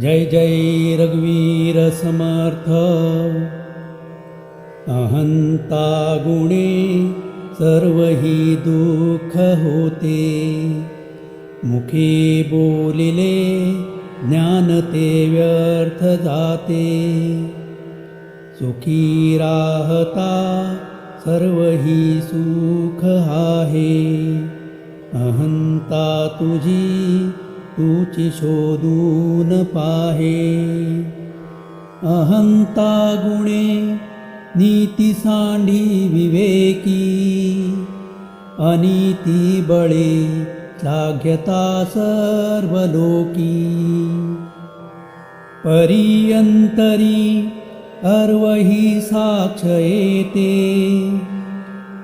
जय जय रघुवीर समर्थ। अहंता गुणे सर्व ही दुःख होते। मुखे बोलिले ज्ञान ते व्यर्थ जाते। सुखी राहता सर्व अहंता तुझी तुची शोधून पाहे अहंता गुणे नीती सांडी विवेकी। अनिती बळे श्लाघ्यता सर्व लोकी परियंतरी अर्वही साक्ष येते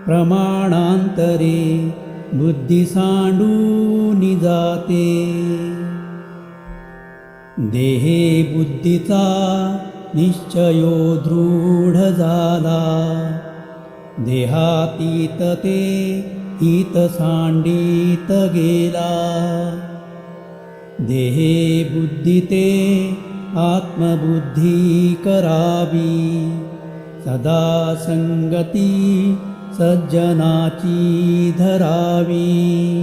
प्रमाणांतरे बुद्धी सांडून जाते. देहे बुद्धीचा निश्चयो दृढ झाला. देहातीत ते हित सांडित गेला. देहे बुद्धी ते आत्मबुद्धी करावी. सदा संगती सज्जनाची धरावी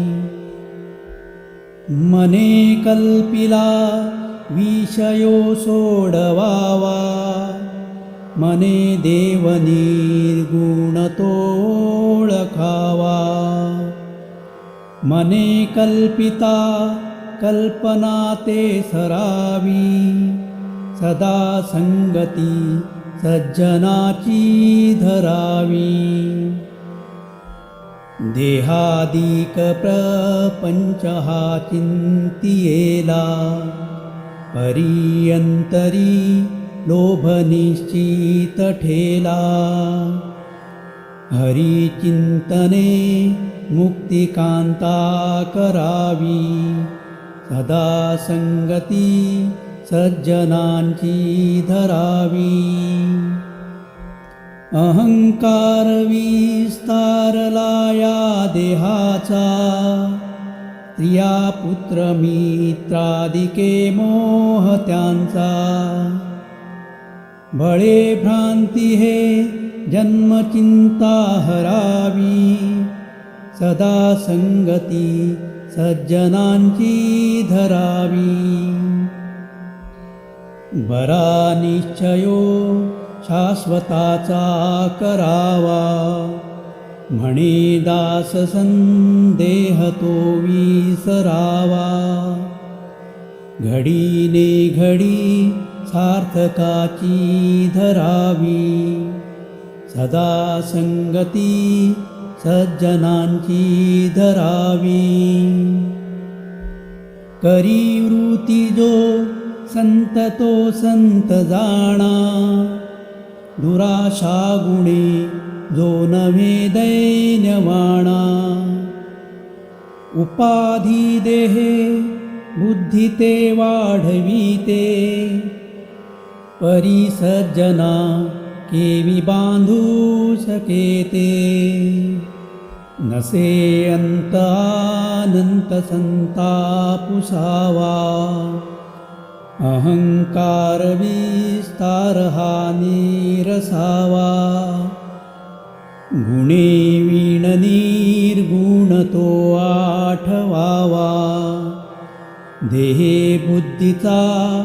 मने कल्पिला विषयो सोडवावा। मने देव निर्गुण तोळखावा मने कल्पिता कल्पना ते सरावी। सदा संगती सज्जनाची धरावी. देहादिक प्रपंच हा चिंतियेला परियंतरी लोभ निश्चित ठेला हरिचिंतने मुक्तिकांता करावी सदा संगती सज्जनांची धरावी अहंकार विस्तारला या देहाचा स्त्रिया पुत्र मित्रादिके मोह त्यांचा बळे भ्रांती हे जन्मचिंता हरावी सदा संगती सज्जनांची धरावी। बरा निश्चयो शाश्वताचा करावा. म्हणे दास संदेह तो विसरावा. घडीने घडी सार्थकाची धरावी. सदा संगती सज्जनांची धरावी. करी वृत्ती जो संत तो संत जाणा. दुराशा गुणे जो नव्हे दैन्यवाणा उपाधी देहे बुद्धी ते वाढविते। परिसज्जना केवी बांधू शकेते। नसे अंत अनंत संतापुसावा अहंकार विस्तार हा निरसावा. गुणे वीण निर्गुण तो आठवावा. देहे बुद्धीचा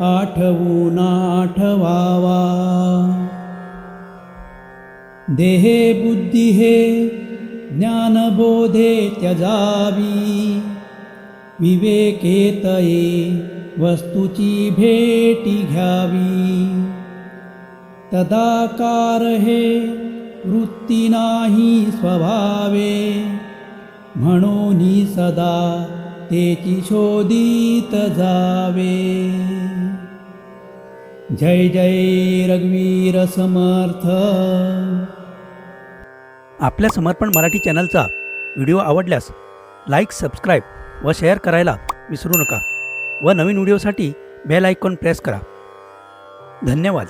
आठवून आठवावा. देहे बुद्धी हे ज्ञानबोधे त्यजावी. विवेकेतये वस्तूची भेटी घ्यावी. तदाकार हे वृत्ती नाही स्वभावे. म्हणून सदा तेची शोधित जावे. जय जय रघुवीर समर्थ. आपल्या समर्पण मराठी चॅनलचा व्हिडिओ आवडल्यास लाईक सबस्क्राईब व शेअर करायला विसरू नका. व नवीन व्हिडिओसाठी बेल आयकॉन प्रेस करा. धन्यवाद.